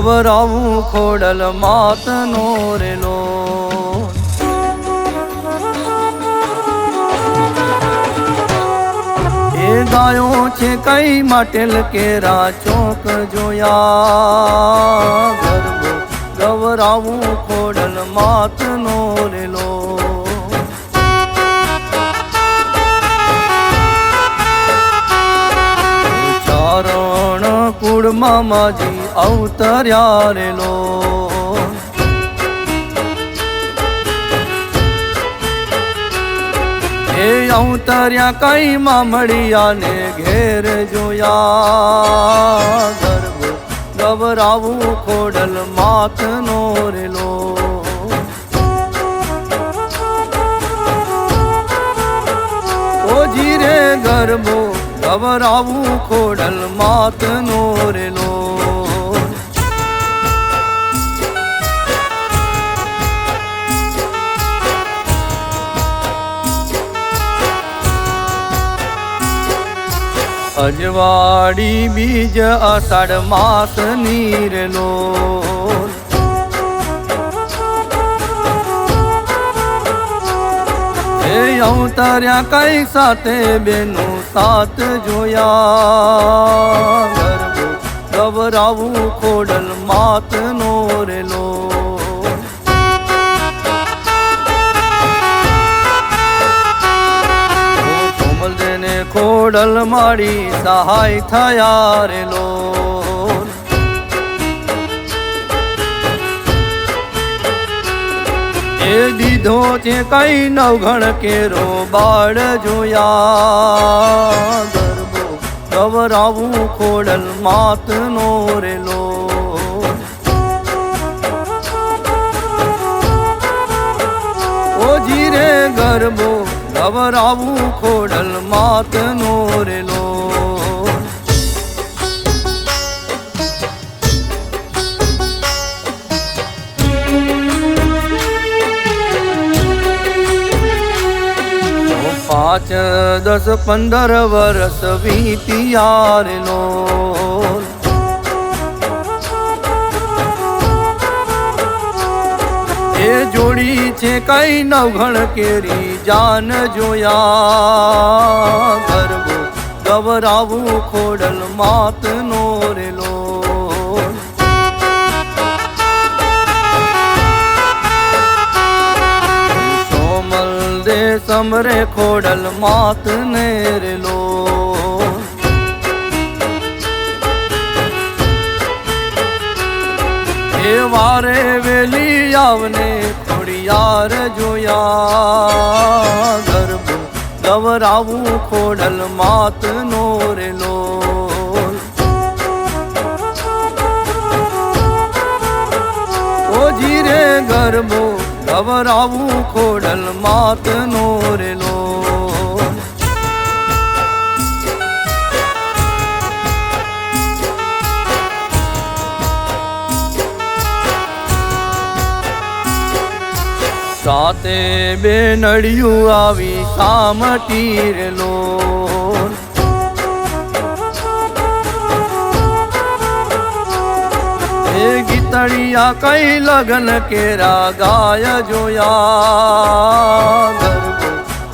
ગભરાવું ખોડલ માતનો રેલો. એ ગાયો છે કઈ માટેલ કેરા ચોક જોયા. ગરબો ગવરાવું ખોડલ માતનો કુળમાં માજી અવતર્યા રેલો. એ અવતર્યા કઈ મળ્યા ને ઘેર જોયા. ગર્ભ ગભરાવું ખોડલ માથનો રેલો. ગભરાવું ખોડલ માથનો રેલો અજવાડી બીજ અષાઢ માસ નીરલો. એ અવતર્યા કઈ સાથે બેનું સાથ જોયા? ગભરાવું ખોડલ માતનો રેલો. કોમલ દેને ખોડલ માડી સહાય થયા રેલો. એ દીધો છે કઈ નવઘણ કેરો બાળ જોયા. ગરબો ગવરાવું ખોડલ માતનો રેલો. ઓ જીરે ગરબો ગવરાવું ખોડલ માતનો રેલો. પાંચ દસ પંદર વર્ષ વીતિયારનો એ જોડી છે કઈ નવઘણ કેરી, જાન જોયા. ગરબો ગવરાવું ખોડલ માતનો. સમરે ખોડલ માત નેરલો એ વારે વેલી આવને ખોડિયાર જોયા. ગર્ભ ગવરાવું ખોડલ માત નો રેલો જીરે ગરબો ગવરાવું ખોડલ માત નો સાતે બે નડિયું આવી સામટી રેલો એ ગીતળિયા કઈ લગન કેરા ગાય જોયા.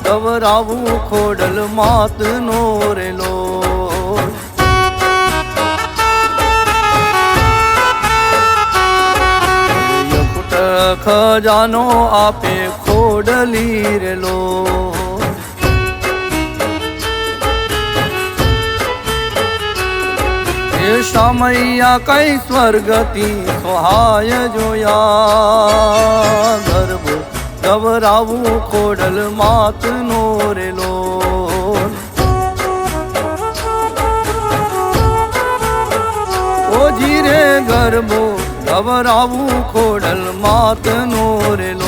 ગવરાવું ખોડલ માત નો રેલો ખજાનો આપે ખોડલી રેલો. સમૈયા કઈ સ્વર્ગતી સહાય જોયા. ગરબો ગભરાવું ખોડલ માતનો રેલો ઓ જીરે ગરબો ગભરાવું ખોડલ માતનો રેલો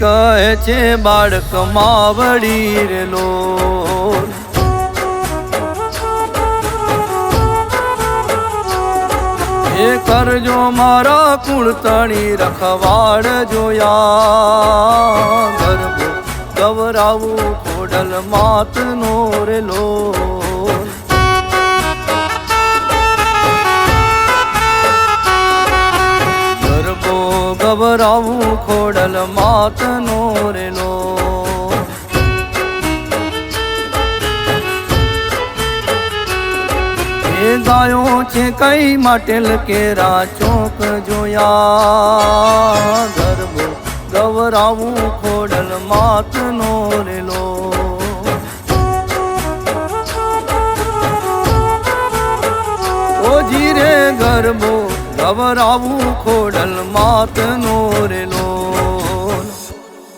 કહે છે, બાળક માવડી રેલો એ કરજો મારા કુળતણી રખવાડ જોયા. ગરબો ગવરાવું, ખોડલ માતનો રેલો ગરબો ગવરાવું માત નો રેલો ગાયો છે કઈ માટેલ કેરા ચોક જોયા. ગરબો ગવરાવું ખોડલ માત નો રેલો. ઓ જીરે ગરબો ગવરાવું ખોડલ માતનો રેલો.